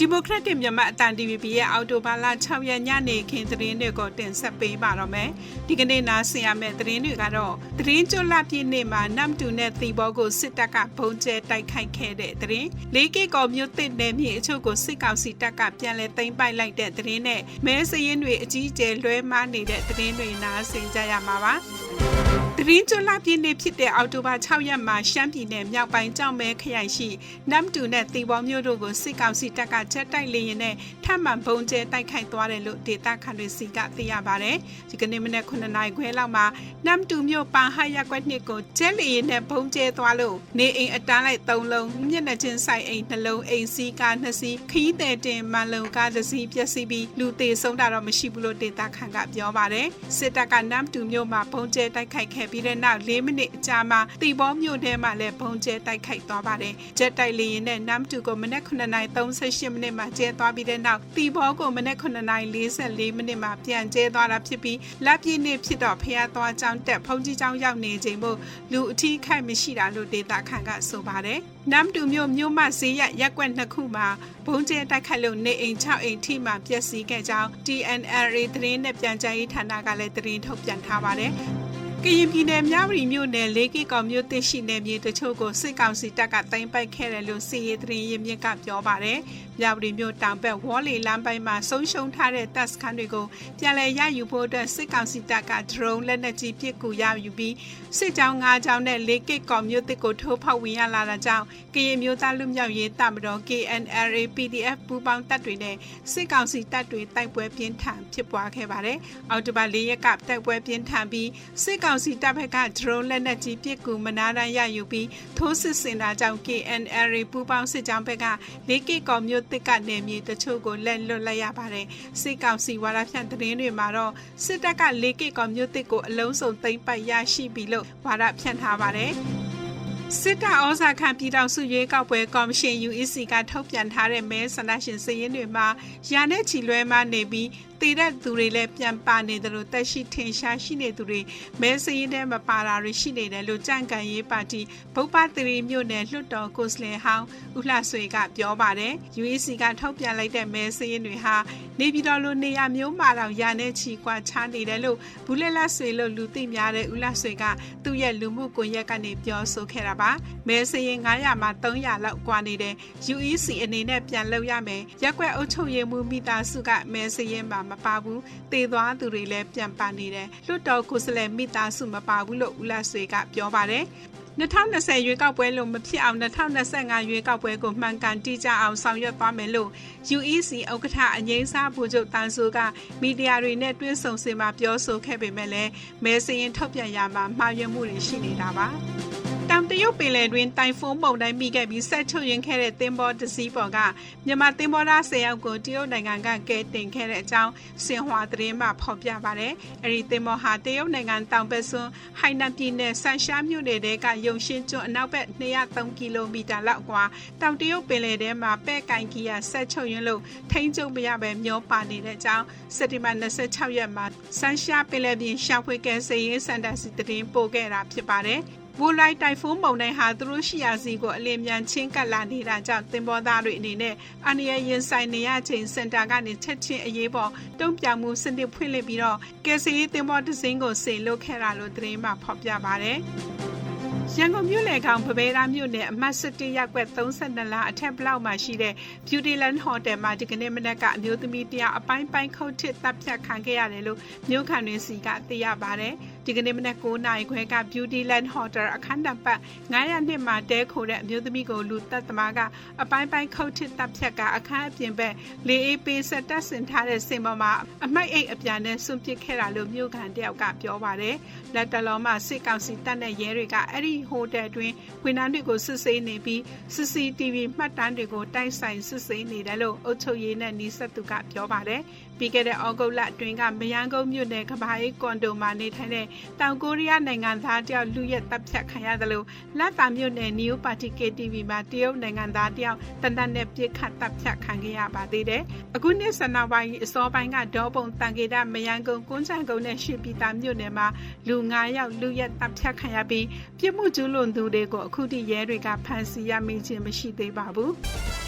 ဒီမိုကရက်တစ်မြန်မာအတန် DVB ရဲ့အော်တိုဘာလ6ရက်ညနေခင်းသတင်းတွေကိုတင်ဆက်ပေးပါတော့မယ်။ဒီကနေ့နားဆင်ရမယ့်သတင်းတွေကတော့သတင်းကျွတ်လပြည့်နေ့မှာနမ်တူနဲ့သီဘောကိုစစ်တပ်ကဘုံကျဲတိုက်ခိုက်ခဲ့တဲ့သတင်း။လေးကီကော်မျိုးတစ်နယ်မြေအချို့ကိုစစ်ကောင်စီတပ်ကပြန်လည်သိမ်းပိုက်လိုက်တဲ့သတင်းနဲ့မဲစရင်တွေအကြီးအကျယ်လွှဲမနေတဲ့သတင်းတွေနားဆင်ကြရမှာပါ။ တရင်ကျွလပြည့်နေ့ဖြစ်တဲ့အောက်တိုဘာ6ရက်မှာရှမ်းပြည်နယ်မြောက်ပိုင်းကြောင်မဲခရိုင်ရှိနမ်တူနဲ့တီဘောမြို့တို့ကိုစစ်ကောင်စီတပ်ကချက်တိုက်လေရင်နဲ့ထပ်မံဘုံကျဲတိုက်ခိုက်သွားတယ်လို့ဒေတာခန်တွေစီကသိရပါတယ်။ဒီကနေ့မနေ့9နာရီခွဲလောက်မှာနမ်တူမြို့ပန်ဟရက်ကွက်နှစ်ကိုကျဲလေရင်နဲ့ဘုံကျဲသွားလို့နေအိမ်အတန်းလိုက်3လုံးမျက်နှာချင်းဆိုင်အိမ်နှလုံးအိမ်စီးကား2စီးခီးတဲ့တင်မန်လုံကားတစ်စီးပျက်စီးပြီးလူသေးဆုံးတာတော့မရှိဘူးလို့ဒေတာခန်ကပြောပါတယ်။စစ်တပ်ကနမ်တူမြို့မှာဘုံကျဲတိုက်ခိုက်ခဲ့ပြီးတဲ့နောက်၄မိနစ်အကြာမှာတီဘောမြို့ထဲမှာလည်းဘုံကျဲတိုက်ခိုက်သွားပါတယ်။ဂျက်တိုက်လေရင်နဲ့နမ်တူကိုမနက်9:38မိနစ်မှာကျဲသွားပြီးတဲ့နောက်တီဘောကိုမနက်9:44မိနစ်မှာပြန်ကျဲသွားတာဖြစ်ပြီးလက်ပြည့်နေ့ဖြစ်တော့ဖျားသွားကြောင်းတက်ဖုန်ကြီးကြောင်းရောက်နေချိန်မို့လူအထီးခိုက်မရှိတာလို့ဒေတာခန်ကဆိုပါတယ်။နမ်တူမြို့မြို့မဈေးရရက်ကွက်နှစ်ခုမှာဘုံကျဲတိုက်ခိုက်လို့နေအိမ်6အိမ်ထိမှပျက်စီးခဲ့ကြောင်း TNRA သတင်းနဲ့ပြန်ကြားရေးဌာနကလည်းသတင်းထုတ်ပြန်ထားပါတယ်။ ကရင်ပြည်နယ်မြဝတီမြို့နယ်လေးကီကောင်မြို့တစ်ရှိနယ်မြေတချို့ကိုစစ်ကောင်စီတပ်ကတင်ပိုက်ခဲ့တယ်လို့စီရေးသတင်းရင်းမြစ်ကပြောပါတယ်။မြဝတီမြို့တောင်ဘက်ဝေါ်လီလမ်းပိုင်းမှာဆုံးရှုံးထားတဲ့တပ်စခန်းတွေကိုပြန်လည်ရယူဖို့အတွက်စစ်ကောင်စီတပ်ကဒရုန်းလက်နက်ကြီးပစ်ကူရယူပြီးစစ်ကြောင်း၅ကြောင်းနဲ့လေးကီကောင်မြို့တစ်ကိုထိုးဖောက်ဝင်ရလာတာကြောင့်ကရင်မျိုးသားလူမျိုးရေးတပ်မတော် KNRA PDF ပူးပေါင်းတပ်တွေနဲ့စစ်ကောင်စီတပ်တွေတိုက်ပွဲပြင်းထန်ဖြစ်ပွားခဲ့ပါတယ်။အော်တိုဘာ၄ရက်ကတိုက်ပွဲပြင်းထန်ပြီးစစ်ကောင်စီတပ်ဘက်ကဒရုန်းလက်နက်ကြီးပစ်ကူမနာတမ်းရယူပြီးထိုးစစ်ဆင်တာကြောင့် KNRA ပူးပေါင်းစစ်ကြောင်းဘက်ကလေးကီကောင်မြို့တစ်ကနေမြေတချို့ကိုလက်လွတ်လိုက်ရပါတယ်စစ်ကောင်စီဝါဒဖြန့်သတင်းတွေမှာတော့စစ်တပ်ကလေးကီကောင်မြို့တစ်ကိုအလုံးစုံသိမ်းပိုက်ရရှိပြီလို့ဝါဒဖြန့်ထားပါတယ်စစ်တပ်ဩဇာခံပြည်တော်စုရွေးကောက်ပွဲကော်မရှင် UEC ကထုတ်ပြန်ထားတဲ့မဲဆန္ဒရှင်စည်ရင်းတွေမှာရာနဲ့ချီလွဲမှနေပြီးတည်တဲ့သူတွေလည်းပြန်ပါနေတယ်လို့တက်ရှိထင်ရှားရှိနေသူတွေမဲစည်းတဲ့မပါတာတွေရှိနေတယ်လို့ကြံ့ကန်ရေးပါတီဗုပ္ပသရီမြို့နယ်လွှတ်တော်ကိုယ်စားလှယ်ဟောင်းဦးလှဆွေကပြောပါတယ် UEC ကထုတ်ပြန်လိုက်တဲ့မဲစည်းတွေဟာနေပြည်တော်လိုနေရာမျိုးမှာတော့ရာနဲ့ချီကွာခြားနေတယ်လို့ဘူးလက်လက်ဆွေလို့လူသိများတဲ့ဦးလှဆွေကသူ့ရဲ့လူမှုကွန်ရက်ကနေပြောဆိုခဲ့တာပါမဲစည်း900မှာ300လောက်ကွာနေတယ် UEC အနေနဲ့ပြန်လုပ်ရမယ်ရက်ွက်အုပ်ချုပ်ရေးမှုမိသားစုကမဲစည်းမှာမပါဘူးတည်သွားသူတွေလည်းပြန်ပါနေတယ်လွတ်တော်ကိုယ်စားလှယ်မိသားစုမပါဘူးလို့ဦးလဆွေကပြောပါတယ်2020ရွေးကောက်ပွဲလို့မဖြစ်အောင်2025ရွေးကောက်ပွဲကိုမှန်ကန်တိကျအောင်ဆောင်ရွက်သွားမယ်လို့ UEC ဥက္ကဋ္ဌအငိမ့်စားဗိုလ်ချုပ်တန်းစိုးကမီဒီယာတွေနဲ့တွဲဆုံစင်မှာပြောဆိုခဲ့ပေမဲ့လည်းမဲစရင်ထုတ်ပြန်ရမှာမှားယွင်းမှုတွေရှိနေတာပါ တောင်တရုတ်ပင်လယ်တွင်တိုင်ဖုန်းပုံတိုင်းမိခဲ့ပြီးဆက်ချုပ်ရင်ခဲ့တဲ့သင်္ဘောတစ်စီးပေါ်ကမြန်မာသင်္ဘောသား10ယောက်ကိုတရုတ်နိုင်ငံကကဲတင်ခဲ့တဲ့အကြောင်းစင်ဟွာသတင်းမှဖော်ပြပါတယ်။အဲဒီသင်္ဘောဟာတရုတ်နိုင်ငံတောင်ဘက်စွန်းဟိုင်နန်ပြည်နယ်ဆန်ရှားမြို့နယ်တဲကယုံရှင်းကျွန်းအနောက်ဘက်203ကီလိုမီတာလောက်ကွာတောင်တရုတ်ပင်လယ်ထဲမှာပဲ့ကင်ကီယာဆက်ချုပ်ရင်လို့ထိန်းချုပ်မရပဲမျောပါနေတဲ့အကြောင်းစက်တင်ဘာ26ရက်မှာဆန်ရှားပင်လယ်ပြင်ရှာဖွေကယ်ဆယ်ရေးစင်တာစီသတင်းပို့ခဲ့တာဖြစ်ပါတယ်။ ဝူလိုက်တိုင်ဖုန်းမုန်တိုင်းဟာသူတို့ရှိရာစီကိုအလင်းမြန်ချင်းကပ်လာနေတာကြောင့်သင်္ဘောသားတွေအနေနဲ့အန္တရာယ်ရင်ဆိုင်နေရချိန်စင်တာကနေချက်ချင်းအရေးပေါ်တုံ့ပြန်မှုစနစ်ဖွင့်လှစ်ပြီးတော့ကယ်ဆယ်ရေးသင်္ဘောတစ်စင်းကိုစေလွှတ်ခဲ့တာလို့သတင်းမှဖော်ပြပါဗျ။ရန်ကုန်မြို့လေကောင်ပပဲရာမြို့နယ်အမှတ်7ရပ်ကွက်32လအထက်ဘလောက်မှာရှိတဲ့ Beautyland Hotel မှာဒီကနေ့မနက်ကအမျိုးသမီးတယောက်အပိုင်းပိုင်းခုတ်ထစ်တပ်ဖြတ်ခံခဲ့ရတယ်လို့မြို့ခံတွေစီကသိရပါတယ် ဒီကနေ့မနက်9နာရီခွဲက Beautyland Hotel အခန်းတပတ်900နှစ်မှာတဲခိုတဲ့အမျိုးသမီးကိုလူသက်သမားကအပိုင်းပိုင်းခုတ်ထစ်တပ်ဖြတ်ကအခန်းအပြင်ဘက်လေအေးပေးဆက်တက်ဆင်ထားတဲ့စင်ပေါ်မှာအမိုက်အိတ်အပြန်နဲ့ဆွန့်ပစ်ခဲ့တာလို့မြို့ခံတယောက်ကပြောပါတယ်လက်တလုံးမှာစစ်ကောင်စီတပ်တဲ့ရဲတွေကအဲ့ဒီဟိုတယ်တွင်ဝန်ထမ်းတွေကိုစစ်ဆေးနေပြီး CCTV မှတ်တမ်းတွေကိုတိုက်ဆိုင်စစ်ဆေးနေတယ်လို့အုပ်ချုပ်ရေးနဲ့နှီးဆက်သူကပြောပါတယ်။ ပြီးခဲ့တဲ့ဩဂုတ်လအတွင်းကမယန်းကုန်းမြို့နယ်ကဘာအေးကွန်ဒိုမှာနေထိုင်တဲ့တောင်ကိုရီးယားနိုင်ငံသားတယောက်လူရက်တပ်ဖြတ်ခံရတယ်လို့လက်တာမြို့နယ် New Party KTV မှာတရုတ်နိုင်ငံသားတယောက်တန်တန်နဲ့ပြစ်ခတ်တပ်ဖြတ်ခံခဲ့ရပါသေးတယ်။အခုနှစ်ဆန္ဒပိုင်းအစောပိုင်းကဒေါပုံတန်ကေတမယန်းကုန်းကွန်းချန်ကုန်းနဲ့ရှစ်ပြည်သားမြို့နယ်မှာလူ9ယောက်လူရက်တပ်ဖြတ်ခံရပြီးပြစ်မှုကျူးလွန်သူတွေကိုအခုထိရဲတွေကဖမ်းဆီးရမိခြင်းမရှိသေးပါဘူး။